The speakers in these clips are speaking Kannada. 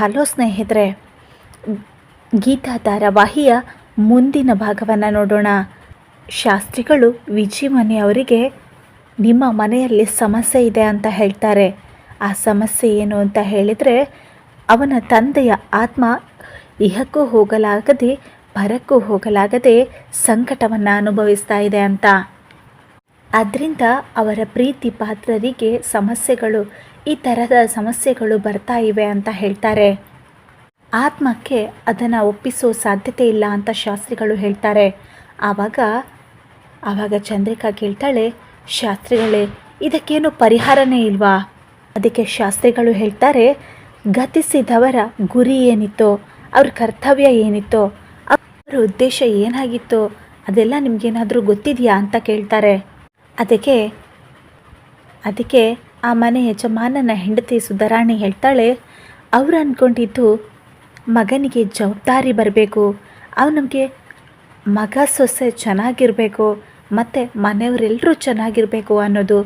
ಹಲೋ ಸ್ನೇಹಿತರೆ, ಗೀತಾ ಧಾರಾವಾಹಿಯ ಮುಂದಿನ ಭಾಗವನ್ನು ನೋಡೋಣ. ಶಾಸ್ತ್ರಿಗಳು ವಿಜಿ ಮನೆಯವರಿಗೆ ನಿಮ್ಮ ಮನೆಯಲ್ಲಿ ಸಮಸ್ಯೆ ಇದೆ ಅಂತ ಹೇಳ್ತಾರೆ. ಆ ಸಮಸ್ಯೆ ಏನು ಅಂತ ಹೇಳಿದರೆ, ಅವನ ತಂದೆಯ ಆತ್ಮ ಇಹಕ್ಕೂ ಹೋಗಲಾಗದೆ ಬರಕ್ಕೂ ಹೋಗಲಾಗದೆ ಸಂಕಟವನ್ನು ಅನುಭವಿಸ್ತಾ ಇದೆ ಅಂತ. ಅದರಿಂದ ಅವರ ಪ್ರೀತಿ ಪಾತ್ರರಿಗೆ ಸಮಸ್ಯೆಗಳು ಈ ಥರದ ಸಮಸ್ಯೆಗಳು ಬರ್ತಾ ಇವೆ ಅಂತ ಹೇಳ್ತಾರೆ. ಆತ್ಮಕ್ಕೆ ಅದನ್ನು ಒಪ್ಪಿಸೋ ಸಾಧ್ಯತೆ ಇಲ್ಲ ಅಂತ ಶಾಸ್ತ್ರಿಗಳು ಹೇಳ್ತಾರೆ. ಆವಾಗ ಆವಾಗ ಚಂದ್ರಿಕಾ ಕೇಳ್ತಾಳೆ, ಶಾಸ್ತ್ರಿಗಳೇ, ಇದಕ್ಕೇನು ಪರಿಹಾರನೇ ಇಲ್ವಾ? ಅದಕ್ಕೆ ಶಾಸ್ತ್ರಿಗಳು ಹೇಳ್ತಾರೆ, ಗತಿಸಿದವರ ಗುರಿ ಏನಿತ್ತೋ, ಅವ್ರ ಕರ್ತವ್ಯ ಏನಿತ್ತೋ, ಅವರ ಉದ್ದೇಶ ಏನಾಗಿತ್ತೋ, ಅದೆಲ್ಲ ನಿಮಗೇನಾದರೂ ಗೊತ್ತಿದೆಯಾ? ಅಂತ ಕೇಳ್ತಾರೆ. ಅದಕ್ಕೆ ಅದಕ್ಕೆ ಆ ಮನೆ ಯಜಮಾನನ ಹೆಂಡತಿ ಸುಧಾರಾಣಿ ಹೇಳ್ತಾಳೆ, ಅವ್ರು ಅಂದ್ಕೊಂಡಿದ್ದು ಮಗನಿಗೆ ಜವಾಬ್ದಾರಿ ಬರಬೇಕು. ಅವು ನಮಗೆ ಮಗ ಸೊಸೆ ಚೆನ್ನಾಗಿರಬೇಕು, ಮತ್ತು ಮನೆಯವರೆಲ್ಲರೂ ಚೆನ್ನಾಗಿರಬೇಕು ಅನ್ನೋದು.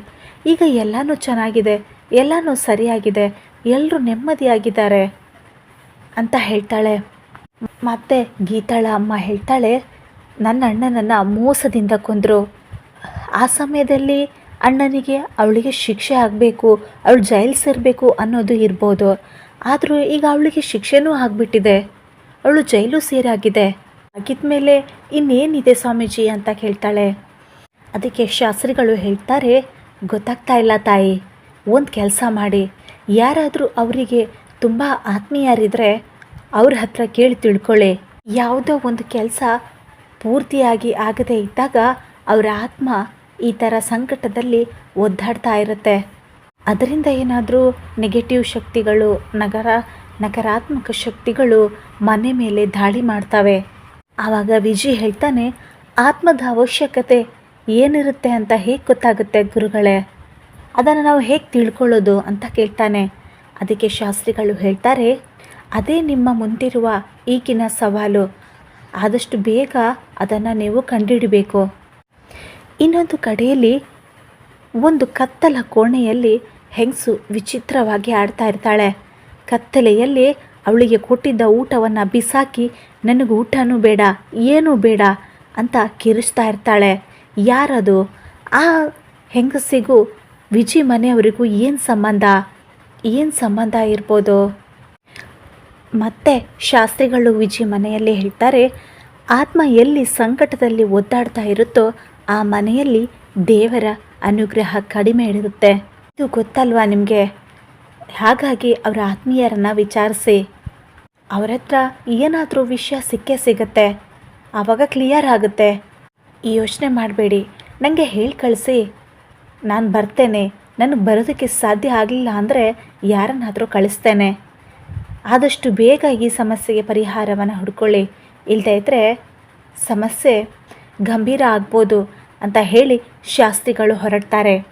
ಈಗ ಎಲ್ಲನೂ ಚೆನ್ನಾಗಿದೆ, ಎಲ್ಲನೂ ಸರಿಯಾಗಿದೆ ಎಲ್ಲರೂ ನೆಮ್ಮದಿಯಾಗಿದ್ದಾರೆ. ಅಂತ ಹೇಳ್ತಾಳೆ. ಮತ್ತು ಗೀತಾಳ ಅಮ್ಮ ಹೇಳ್ತಾಳೆ ನನ್ನ ಅಣ್ಣನನ್ನು ಮೋಸದಿಂದ ಕೊಂದರು. ಆ ಸಮಯದಲ್ಲಿ ಅಣ್ಣನಿಗೆ ಅವಳಿಗೆ ಶಿಕ್ಷೆ ಆಗಬೇಕು, ಅವಳು ಜೈಲು ಸೇರಬೇಕು ಅನ್ನೋದು ಇರ್ಬೋದು. ಆದರೂ ಈಗ ಅವಳಿಗೆ ಶಿಕ್ಷೆನೂ ಆಗಿಬಿಟ್ಟಿದೆ. ಅವಳು ಜೈಲು ಸೇರಾಗಿದೆ. ಆಗಿದ್ಮೇಲೆ ಇನ್ನೇನಿದೆ ಸ್ವಾಮೀಜಿ ಅಂತ ಕೇಳ್ತಾಳೆ. ಅದಕ್ಕೆ ಶಾಸ್ತ್ರಿಗಳು ಹೇಳ್ತಾರೆ, ಗೊತ್ತಾಗ್ತಾ ಇಲ್ಲ ತಾಯಿ, ಒಂದು ಕೆಲಸ ಮಾಡಿ. ಯಾರಾದರೂ ಅವರಿಗೆ ತುಂಬ ಆತ್ಮೀಯರಿದ್ದರೆ ಅವ್ರ ಹತ್ರ ಕೇಳಿ ತಿಳ್ಕೊಳ್ಳಿ. ಯಾವುದೋ ಒಂದು ಕೆಲಸ ಪೂರ್ತಿಯಾಗಿ ಆಗದೇ ಇದ್ದಾಗ ಅವರ ಆತ್ಮ ಈ ಥರ ಸಂಕಟದಲ್ಲಿ ಒದ್ದಾಡ್ತಾ ಇರುತ್ತೆ. ಅದರಿಂದ ಏನಾದರೂ ನೆಗೆಟಿವ್ ಶಕ್ತಿಗಳು, ನಗರ, ನಕಾರಾತ್ಮಕ ಶಕ್ತಿಗಳು ಮನೆ ಮೇಲೆ ದಾಳಿ ಮಾಡ್ತವೆ. ಆವಾಗ ವಿಜಿ ಹೇಳ್ತಾನೆ, ಆತ್ಮದ ಅವಶ್ಯಕತೆ ಏನಿರುತ್ತೆ ಅಂತ ಹೇಗೆ ಗೊತ್ತಾಗುತ್ತೆ ಗುರುಗಳೇ? ಅದನ್ನು ನಾವು ಹೇಗೆ ತಿಳ್ಕೊಳ್ಳೋದು ಅಂತ ಕೇಳ್ತಾನೆ. ಅದಕ್ಕೆ ಶಾಸ್ತ್ರಿಗಳು ಹೇಳ್ತಾರೆ, ಅದೇ ನಿಮ್ಮ ಮುಂದಿರುವ ಈಗಿನ ಸವಾಲು. ಆದಷ್ಟು ಬೇಗ ಅದನ್ನು ನೀವು ಕಂಡುಹಿಡಬೇಕು. ಇನ್ನೊಂದು ಕಡೆಯಲ್ಲಿ ಒಂದು ಕತ್ತಲ ಕೋಣೆಯಲ್ಲಿ ಹೆಂಗಸು ವಿಚಿತ್ರವಾಗಿ ಆಡ್ತಾ ಇರ್ತಾಳೆ. ಕತ್ತಲೆಯಲ್ಲಿ ಅವಳಿಗೆ ಕೊಟ್ಟಿದ್ದ ಊಟವನ್ನು ಬಿಸಾಕಿ, ನನಗೆ ಊಟನೂ ಬೇಡ, ಏನೂ ಬೇಡ ಅಂತ ಕಿರಿಸ್ತಾ ಇರ್ತಾಳೆ. ಯಾರದು? ಆ ಹೆಂಗಸಿಗೂ, ವಿಜಿ ಮನೆಯವರಿಗೂ ಏನು ಸಂಬಂಧ? ಏನು ಸಂಬಂಧ ಇರ್ಬೋದು? ಮತ್ತೆ ಶಾಸ್ತ್ರಿಗಳು ವಿಜಿ ಮನೆಯಲ್ಲಿ ಹೇಳ್ತಾರೆ, ಆತ್ಮ ಎಲ್ಲಿ ಸಂಕಟದಲ್ಲಿ ಒದ್ದಾಡ್ತಾ ಇರುತ್ತೋ ಆ ಮನೆಯಲ್ಲಿ ದೇವರ ಅನುಗ್ರಹ ಕಡಿಮೆ ಇರುತ್ತೆ. ಇದು ಗೊತ್ತಲ್ವಾ ನಿಮಗೆ? ಹಾಗಾಗಿ ಅವರ ಆತ್ಮೀಯರನ್ನು ವಿಚಾರಿಸಿ. ಅವರ ಹತ್ರ ಏನಾದರೂ ವಿಷಯ ಸಿಕ್ಕೇ ಸಿಗುತ್ತೆ. ಆವಾಗ ಕ್ಲಿಯರ್ ಆಗುತ್ತೆ. ಈ ಯೋಚನೆ ಮಾಡಬೇಡಿ. ನನಗೆ ಹೇಳಿ ಕಳಿಸಿ. ನಾನು ಬರ್ತೇನೆ. ನನಗೆ ಬರೋದಕ್ಕೆ ಸಾಧ್ಯ ಆಗಲಿಲ್ಲ ಅಂದರೆ ಯಾರನ್ನಾದರೂ ಕಳಿಸ್ತೇನೆ. ಆದಷ್ಟು ಬೇಗ ಈ ಸಮಸ್ಯೆಗೆ ಪರಿಹಾರವನ್ನು ಹುಡ್ಕೊಳ್ಳಿ. ಇಲ್ಲದೇ ಇದ್ದರೆ ಸಮಸ್ಯೆ ಗಂಭೀರ ಆಗ್ಬೋದು ಅಂತ ಹೇಳಿ ಶಾಸ್ತ್ರಿಗಳು ಹೊರಡ್ತಾರೆ.